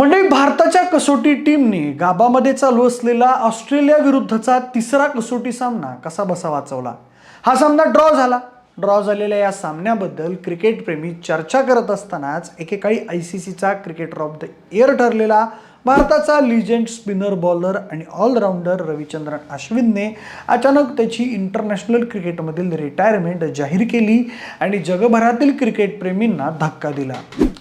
मंडळी भारताच्या कसोटी टीमने गाबामध्ये चालू असलेला ऑस्ट्रेलिया विरुद्धचा तिसरा कसोटी सामना कसा बसा वाचवला? हा सामना ड्रॉ झाला. ड्रॉ झालेल्या या सामन्याबद्दल क्रिकेटप्रेमी चर्चा करत असतानाच एकेकाळी आय सी सीचा क्रिकेटर ऑफ द इयर ठरलेला भारताचा लिजेंड स्पिनर बॉलर आणि ऑलराऊंडर रविचंद्रन अश्विनने अचानक त्याची इंटरनॅशनल क्रिकेटमधील रिटायरमेंट जाहीर केली आणि जगभरातील क्रिकेटप्रेमींना धक्का दिला.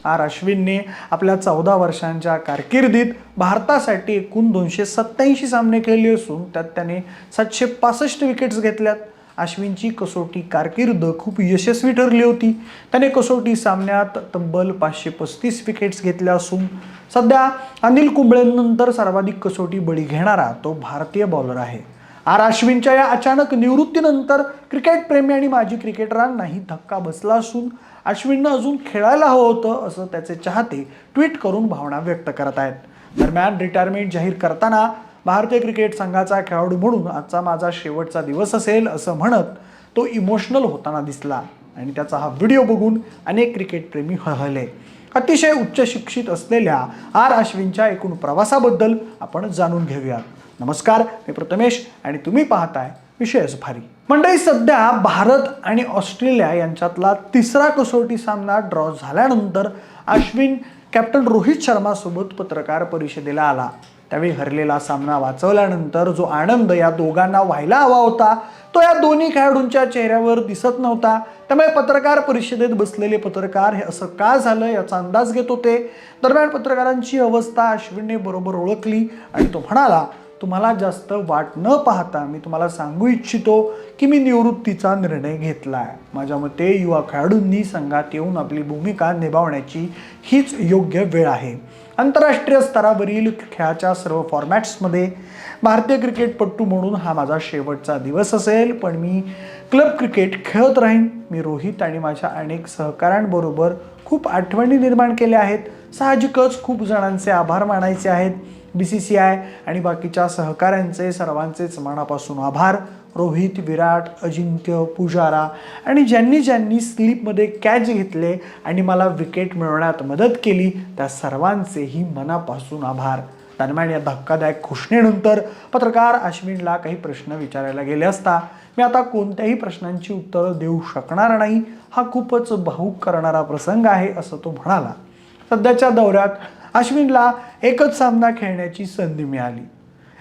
आर अश्विनने आपल्या चौदा वर्षांच्या कारकिर्दीत भारतासाठी एकूण दोनशे सत्त्याऐंशी सामने खेळले असून त्यात त्याने सातशे पासष्ट विकेट्स घेतल्यात. अश्विनची कसोटी कारकीर्द खूप यशस्वी ठरली होती. त्याने कसोटी सामन्यात तब्बल पाचशे पस्तीस विकेट्स घेतल्या असून सध्या अनिल कुंबळेनंतर सर्वाधिक कसोटी बळी घेणारा तो भारतीय बॉलर आहे. आर अश्विनच्या या अचानक निवृत्तीनंतर क्रिकेटप्रेमी आणि माजी क्रिकेटरांनाही धक्का बसला असून अश्विननं अजून खेळायला हवं होतं असं त्याचे चाहते ट्विट करून भावना व्यक्त करत आहेत. दरम्यान रिटायरमेंट जाहीर करताना भारतीय क्रिकेट संघाचा खेळाडू म्हणून आजचा माझा शेवटचा दिवस असेल असं म्हणत तो इमोशनल होताना दिसला. आणि त्याचा हा व्हिडिओ बघून अनेक क्रिकेटप्रेमी हळहळले. अतिशय उच्च शिक्षित असलेल्या आर अश्विनच्या एकूण प्रवासाबद्दल आपण जाणून घेऊयात नमस्कार मी प्रथमेश आणि तुम्ही पाहताय विशेष भारी. मंडळी सध्या भारत आणि ऑस्ट्रेलिया यांच्यातला तिसरा कसोटी सामना ड्रॉ झाल्यानंतर अश्विन कॅप्टन रोहित शर्मासोबत पत्रकार परिषदेला आला. त्यावेळी हरलेला सामना वाचवल्यानंतर जो आनंद या दोघांना व्हायला हवा होता तो या दोन्ही खेळाडूंच्या चेहऱ्यावर दिसत नव्हता. त्यामुळे पत्रकार परिषदेत बसलेले पत्रकार हे असं का झालं याचा अंदाज घेत होते. दरम्यान पत्रकारांची अवस्था अश्विनने बरोबर ओळखली आणि तो म्हणाला तुम्हाला जास्त वाट न पाहता मी तुम्हाला सांगू इच्छितो की मी निवृत्तीचा निर्णय घेतला आहे माझ्या मते युवा खेळाडूंनी संघात येऊन आपली भूमिका निभावण्याची हीच योग्य वेळ आहे. आंतरराष्ट्रीय स्तरावरील खेळाच्या सर्व फॉर्मॅट्समध्ये भारतीय क्रिकेटपटू म्हणून हा माझा शेवटचा दिवस असेल. पण मी क्लब क्रिकेट खेळत राहीन. मी रोहित आणि माझ्या अनेक सहकाऱ्यांबरोबर खूप आठवणी निर्माण केल्या आहेत. साहजिकच खूप जणांचे आभार मानायचे आहेत. बी सी सी आय आणि बाकीच्या सहकाऱ्यांचे सर्वांचेच मनापासून आभार. रोहित विराट अजिंक्य पुजारा आणि ज्यांनी ज्यांनी स्लीपमध्ये कॅच घेतले आणि मला विकेट मिळवण्यात मदत केली त्या सर्वांचेही मनापासून आभार. दरम्यान या धक्कादायक घोषणेनंतर पत्रकार अश्विनला काही प्रश्न विचारायला गेले असता मी आता कोणत्याही प्रश्नांची उत्तरं देऊ शकणार नाही. हा खूपच भाऊक करणारा प्रसंग आहे असं तो म्हणाला. सध्याच्या दौऱ्यात अश्विनला एकच सामना खेळण्याची संधी मिळाली.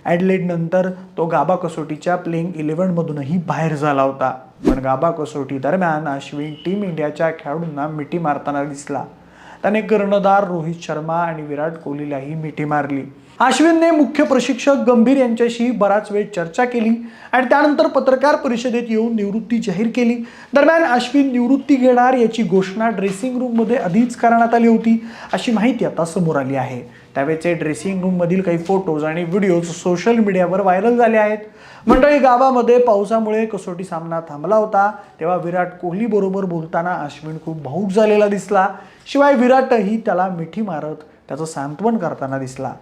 ॲडलेड नंतर तो गाबा कसोटीच्या प्लेइंग इलेव्हनमधूनही बाहेर झाला होता. पण गाबा कसोटी दरम्यान अश्विन टीम इंडियाच्या खेळाडूंना मिठी मारताना दिसला. त्याने कर्णधार रोहित शर्मा आणि विराट कोहलीलाही मिठी मारली. अश्विनने मुख्य प्रशिक्षक गंभीर यांच्याशी बराच वेळ चर्चा केली आणि त्यानंतर पत्रकार परिषदेत येऊन निवृत्ती जाहीर केली. दरम्यान अश्विन निवृत्ती घेणार याची घोषणा ड्रेसिंग रूममध्ये आधीच करण्यात आली होती अशी माहिती आता समोर आली आहे. त्यावेळेचे ड्रेसिंग रूममधील काही फोटोज आणि व्हिडिओज सोशल मीडियावर व्हायरल झाले आहेत. मंडळी गावामध्ये पावसामुळे कसोटी सामना थांबला होता. तेव्हा विराट कोहली बरोबर बोलताना अश्विन खूप भाऊक झालेला दिसला. शिवाय विराटही त्याला मिठी मारत त्याचं सांत्वन करताना दिसला.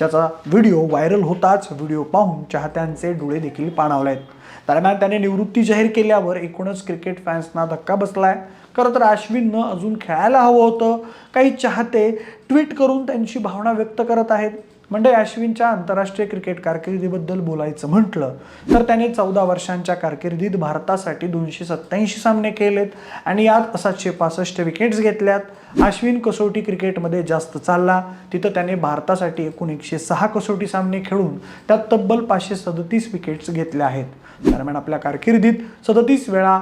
ज्याचा व्हिडिओ व्हायरल होताच व्हिडिओ पाहून चाहत्यांचे डोळे देखील पाणावले आहेत. दरम्यान त्याने निवृत्ती जाहीर केल्यावर एकूणच क्रिकेट फॅन्सना धक्का बसलाय. खरं तर अश्विननं अजून खेळायला हवं होतं. काही चाहते ट्विट करून त्यांची भावना व्यक्त करत आहेत. म्हणजे अश्विनच्या आंतरराष्ट्रीय क्रिकेट कारकिर्दीबद्दल बोलायचं म्हटलं तर त्याने चौदा वर्षांच्या कारकिर्दीत भारतासाठी दोनशे सत्त्याऐंशी सामने केलेत आणि यात सातशे पासष्ट विकेट्स घेतल्यात. अश्विन कसोटी क्रिकेटमध्ये जास्त चालला. तिथं त्याने भारतासाठी एकूण एकशे सहा कसोटी सामने खेळून त्यात तब्बल पाचशे सदतीस विकेट्स घेतल्या आहेत. दरम्यान आपल्या कारकिर्दीत सदतीस वेळा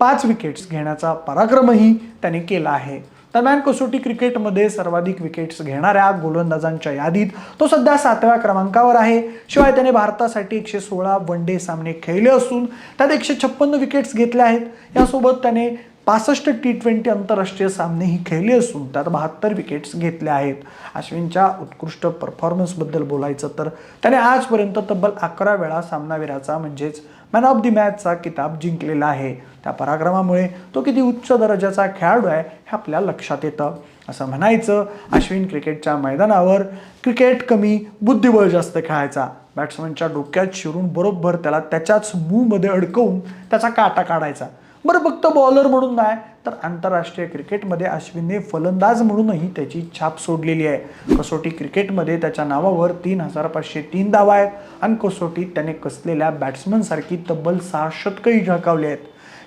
पाच विकेट्स घेण्याचा पराक्रमही त्याने केला आहे. दरम्यान कसोटी क्रिकेटमध्ये सर्वाधिक विकेट्स घेणाऱ्या गोलंदाजांच्या यादीत तो सध्या सातव्या क्रमांकावर आहे. शिवाय त्याने भारतासाठी एकशे सोळा वन डे सामने खेळले असून त्यात एकशे छप्पन्न विकेट्स घेतल्या आहेत. यासोबत त्याने पासष्ट टी ट्वेंटी आंतरराष्ट्रीय सामनेही खेळले असून त्यात बहात्तर विकेट्स घेतल्या आहेत. अश्विनच्या उत्कृष्ट परफॉर्मन्सबद्दल बोलायचं तर त्याने आजपर्यंत तब्बल अकरा वेळा सामनावीराचा म्हणजेच मॅन ऑफ द मॅचचा किताब जिंकलेला आहे. त्या पराक्रमामुळे तो किती उच्च दर्जाचा खेळाडू आहे हे आपल्या लक्षात येतं. असं म्हणायचं अश्विन क्रिकेटच्या मैदानावर क्रिकेट कमी बुद्धिबळ जास्त खेळायचा. बॅट्समनच्या डोक्यात शिरून बरोबर त्याला त्याच्याच मूमध्ये अडकवून त्याचा काटा काढायचा. बरं फक्त बॉलर म्हणून नाही तर आंतरराष्ट्रीय क्रिकेटमध्ये अश्विनने फलंदाज म्हणूनही त्याची छाप सोडलेली आहे. कसोटी क्रिकेटमध्ये त्याच्या नावावर तीन हजार पाचशे तीन धावा आहेत आणि कसोटीत त्याने कसलेल्या बॅट्समनसारखी तब्बल सहा शतकही झळकावली आहेत.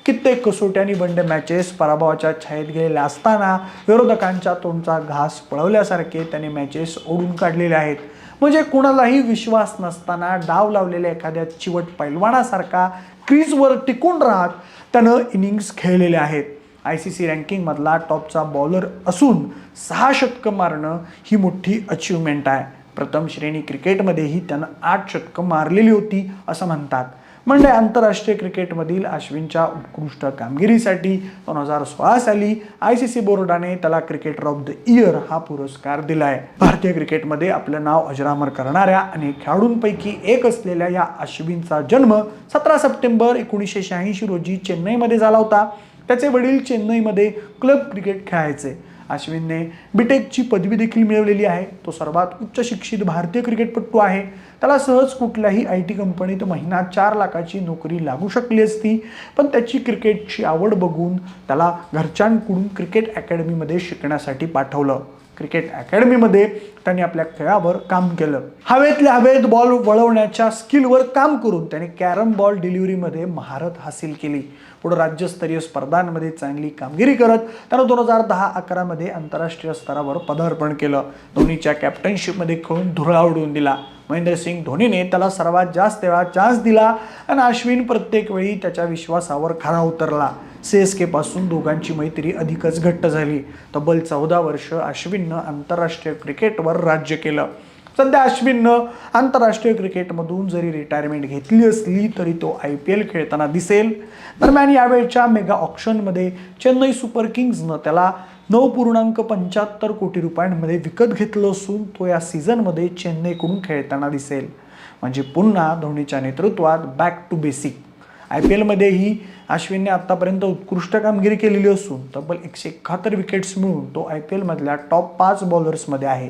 कित्येक कसोटी आणि वनडे मॅचेस पराभवाच्या छायेत गेलेल्या असताना विरोधकांच्या तोंडचा घास पळवल्यासारखे त्याने मॅचेस ओढून काढलेले आहेत. म्हणजे कुणालाही विश्वास नसताना डाव लावलेल्या एखाद्या चिवट पैलवानासारखा क्रीजवर टिकून राहत त्यानं इनिंग्स खेळलेले आहेत. आय सी सी रँकिंगमधला टॉपचा बॉलर असून सहा शतकं मारणं ही मोठी अचिव्हमेंट आहे. प्रथम श्रेणी क्रिकेटमध्येही त्यानं आठ शतकं मारलेली होती असं म्हणतात. म्हणजे आंतरराष्ट्रीय क्रिकेटमधील अश्विनच्या उत्कृष्ट कामगिरीसाठी दोन हजार सोळा साली आय सी सी बोर्डाने त्याला क्रिकेटर ऑफ द इयर हा पुरस्कार दिला आहे भारतीय क्रिकेटमध्ये आपलं नाव अजरामर करणाऱ्या अनेक खेळाडूंपैकी एक असलेल्या या अश्विनचा जन्म सतरा सप्टेंबर एकोणीसशे शहाऐंशी रोजी चेन्नईमध्ये झाला होता. त्याचे वडील चेन्नईमध्ये क्लब क्रिकेट खेळायचे. अश्विनने बीटेकची पदवी देखील मिळवलेली आहे. तो सर्वात उच्च शिक्षित भारतीय क्रिकेटपटू आहे. त्याला सहज कुठल्याही आय टी कंपनीत महिना चार लाखाची नोकरी लागू शकली असती पण त्याची क्रिकेटची आवड बघून त्याला घरच्यांकडून क्रिकेट अकॅडमीमध्ये शिकण्यासाठी पाठवलं. क्रिकेट अकॅडमीमध्ये त्यांनी आपल्या खेळावर काम केलं. हवेतल्या हवेत बॉल वळवण्याच्या स्किलवर काम करून त्याने कॅरम बॉल डिलिव्हरीमध्ये महारत हासिल केली. पुढे राज्यस्तरीय स्पर्धांमध्ये चांगली कामगिरी करत त्यानं दोन हजार दहा अकरामध्ये आंतरराष्ट्रीय स्तरावर पदार्पण केलं. धोनीच्या कॅप्टनशिपमध्ये खेळून धुरळा उडवून दिला. महेंद्रसिंग धोनीने त्याला सर्वात जास्त वेळा चान्स दिला आणि अश्विन प्रत्येक वेळी त्याच्या विश्वासावर खरा उतरला. सी एस केपासून दोघांची मैत्री अधिकच घट्ट झाली. तब्बल चौदा वर्ष अश्विननं आंतरराष्ट्रीय क्रिकेटवर राज्य केलं. सध्या अश्विननं आंतरराष्ट्रीय क्रिकेटमधून जरी रिटायरमेंट घेतली असली तरी तो आय पी एल खेळताना दिसेल. दरम्यान यावेळच्या मेगा ऑप्शनमध्ये चेन्नई सुपर किंग्जनं त्याला नऊ पूर्णांक पंच्याहत्तर कोटी रुपयांमध्ये विकत घेतलं असून तो या सीझनमध्ये चेन्नईकडून खेळताना दिसेल. म्हणजे पुन्हा धोनीच्या नेतृत्वात back to basic I P एलमध्येही अश्विनने आत्तापर्यंत उत्कृष्ट कामगिरी केलेली असून तब्बल एकशे एकाहत्तर विकेट्स मिळून तो आय पी एलमधल्या टॉप पाच बॉलर्समध्ये आहे.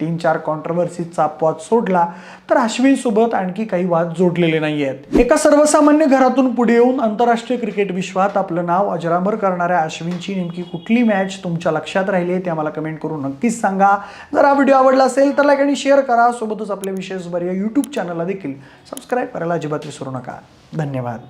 तीन चार कॉन्ट्रवर्सीचा अपवाद सोडला तर अश्विनसोबत आणखी काही वाद जोडलेले नाही आहेत एका सर्वसामान्य घरातून पुढे येऊन आंतरराष्ट्रीय क्रिकेट विश्वात आपलं नाव अजरामर करणाऱ्या अश्विनची नेमकी कुठली मॅच तुमच्या लक्षात राहिली आहे ते आम्हाला कमेंट करून नक्कीच सांगा. जर हा व्हिडिओ आवडला असेल तर लाईक आणि शेअर करा. सोबतच आपल्या विशेष बऱ्या यूट्यूब चॅनलला देखील सबस्क्राईब करायला अजिबात विसरू नका. धन्यवाद.